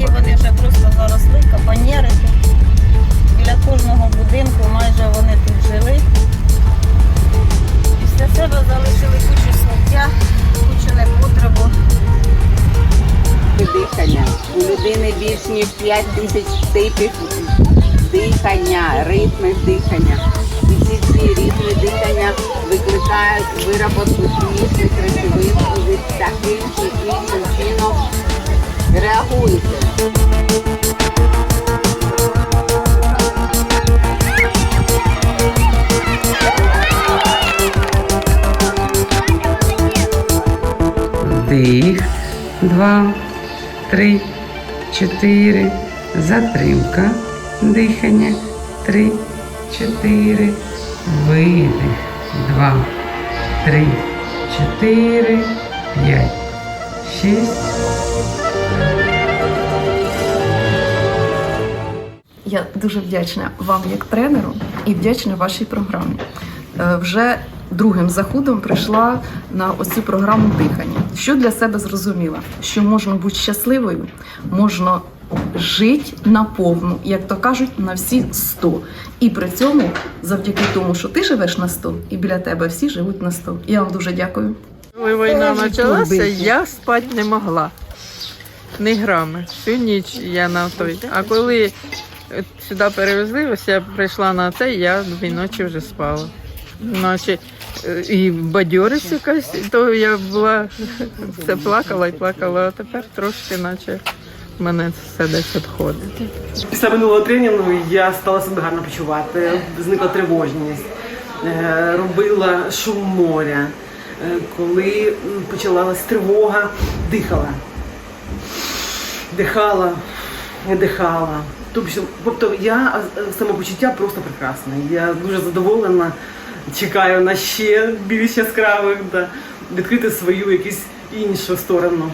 Такі вони вже просто заросли, капанєрики. Біля кожного будинку майже вони тут жили. Після себе залишили кучу сміття, кучу непотребу. дихання. У людини більш ніж 5 тисяч типів дихання, ритмів дихання. І всі ці ритми дихання викликають вироботку хімічних речовин і таким чи іншим чином реагуєте. Вдих. Два, три, чотири. Затримка. Дихання. Три, чотири. Видих. Два, три, чотири, п'ять, шість. Я дуже вдячна вам як тренеру і вдячна вашій програмі. Е, Вже другим заходом прийшла на ось цю програму дихання. Що для себе зрозуміла? Що можна бути щасливою, можна жити наповну, як то кажуть, на всі 100. І при цьому, завдяки тому, що ти живеш на 100, і біля тебе всі живуть на 100. Я вам дуже дякую. Коли війна почалася, я спати не могла. Ні грами. Всю ніч я на той. А коли е, сюди перевезли, ось я прийшла на це, я дві ночі вже спала. Е, і бадьорість якась, то я була все плакала і плакала, а тепер трошки, наче в мене все десь відходить. Після минулого тренінгу я стала себе гарно почувати, зникла тривожність, е, робила шум моря. Е, Коли м, почалась тривога, дихала. Дихала, видихала. Тобто, тобто я е, самопочуття просто прекрасне. Я дуже задоволена, чекаю на ще більш яскравих, да, відкрити свою якусь іншу сторону.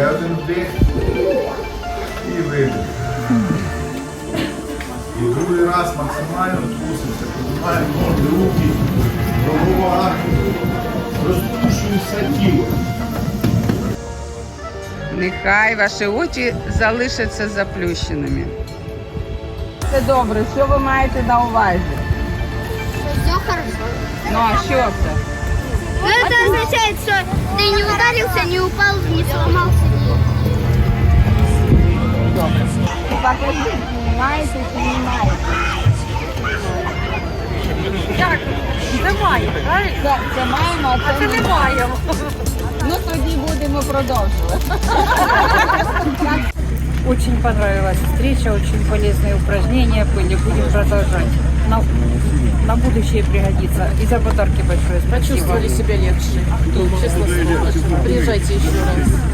Ще один вдих і видих. І другий раз максимально трусимося, піднімаємо ноги, руки, голова, розпушується тіло. Нехай ваші очі залишаться заплющеними. Це добре, що ви маєте на увазі? Все хорошо. Ну а що це? Ну, это означает, что ты не ударился, не упал, не сломался. Покажіть, знімаєте чи не маєте? Це має, Це, це маємо, а це, не маємо. Ну тоді будемо продовжувати. Очень понравилась встреча, очень полезные упражнения были. Будем продолжать. На, на будущее пригодится. И за подарки большое спасибо. Почувствовали себя легче. Честно слово. Приезжайте еще раз.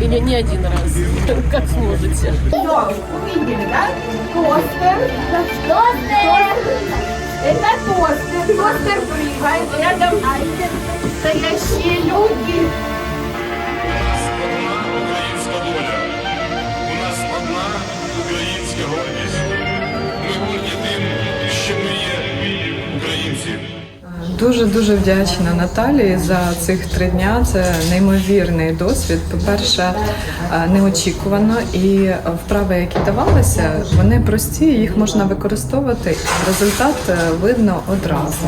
Или не один раз, как сможете. Увидели, да? Тостер. Тостер. Это тостер. Тостер прыгает. Рядом стоящие люди. Дуже дуже вдячна Наталі за цих три дня. Це неймовірний досвід. По-перше, е, неочікувано і вправи, які давалися, вони прості, їх можна використовувати. Результат е, видно одразу.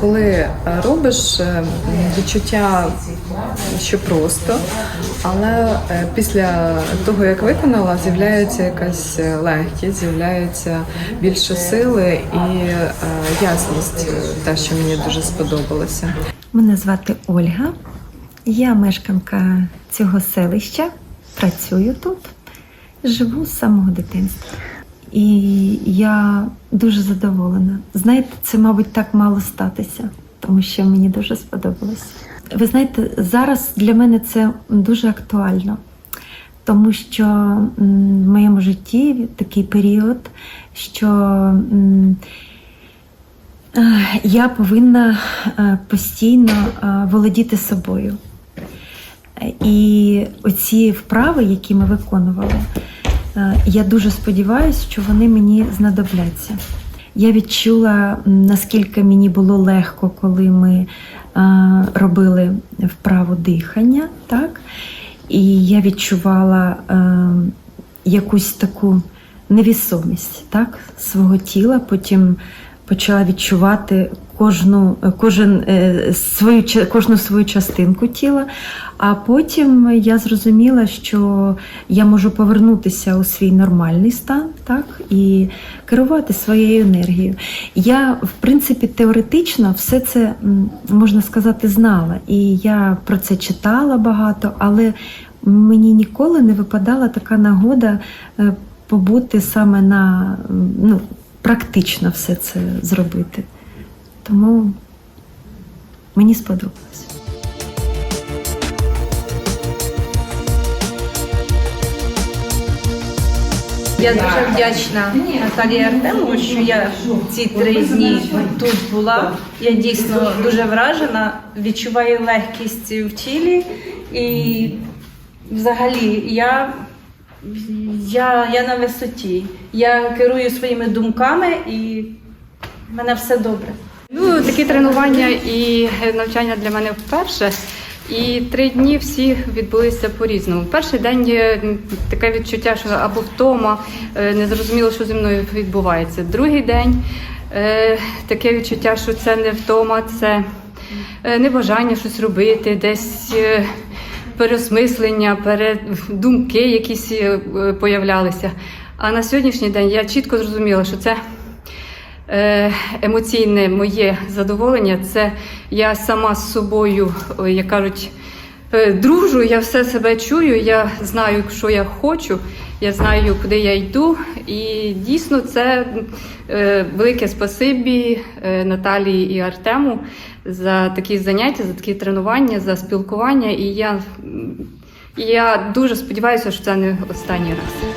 Коли е, робиш е, відчуття, що просто, але е, після того, як виконала, з'являється якась легкість, з'являється більше сили і ясність, те, що мені дуже сподобалося. Мене звати Ольга. Я мешканка цього селища працюю тут, живу з самого дитинства. І я дуже задоволена. Знаєте, це, мабуть, так мало статися, тому що мені дуже сподобалось. Ви знаєте, зараз для мене це дуже актуально, тому що в моєму житті такий період, що е, я повинна е, постійно е, володіти собою. І оці вправи, які ми виконували, я дуже сподіваюся, що вони мені знадобляться. Я відчула, наскільки мені було легко, коли ми е, робили вправу дихання, так? І я відчувала е, якусь таку невісомість так, свого тіла, потім почала відчувати кожну, кожен, е, свою, кожну свою частинку тіла. А потім я зрозуміла, що я можу повернутися у свій нормальний стан, так, і керувати своєю енергією. Я, в принципі, теоретично все це можна сказати знала, і я про це читала багато, але мені ніколи не випадала така нагода е, побути саме на ну, практично все це зробити. Тому мені сподобалось. Я дуже вдячна Наталії Артему, що я ці три дні тут була. Я дійсно дуже вражена, відчуваю легкість в тілі і взагалі я, я, я на висоті. Я керую своїми думками і в мене все добре. Ну, такі тренування і навчання для мене вперше. І три дні всі відбулися по-різному. Перший день є таке відчуття, що або втома, е, не зрозуміло, що зі мною відбувається. Другий день е, таке відчуття, що це не втома, це е, небажання щось робити, десь е, переосмислення, передумки якісь е, е, появлялися. А на сьогоднішній день я чітко зрозуміла, що це е, емоційне моє задоволення. Це я сама з собою, як кажуть, е, дружу, я все себе чую, я знаю, що я хочу, я знаю, куди я йду. І дійсно це е, велике спасибі е, Наталії і Артему за такі заняття, за такі тренування, за спілкування. І я, і я дуже сподіваюся, що це не останній раз.